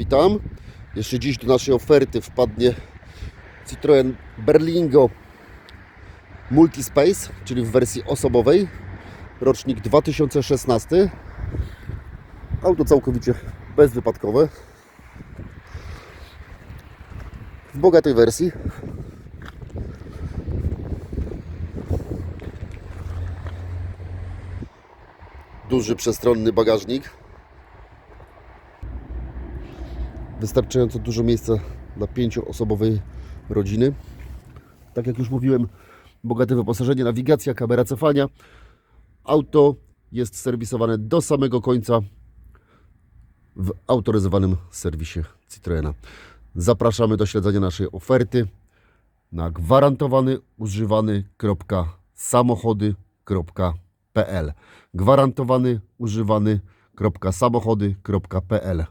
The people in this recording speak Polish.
Witam. Jeszcze dziś do naszej oferty wpadnie Citroen Berlingo Multispace, czyli w wersji osobowej. Rocznik 2016. Auto całkowicie bezwypadkowe. W bogatej wersji. Duży, przestronny bagażnik. Wystarczająco dużo miejsca dla pięcioosobowej rodziny. Tak jak już mówiłem, bogate wyposażenie, nawigacja, kamera cofania. Auto jest serwisowane do samego końca w autoryzowanym serwisie Citroena. Zapraszamy do śledzenia naszej oferty na gwarantowany używany.samochody.pl gwarantowany używany.samochody.pl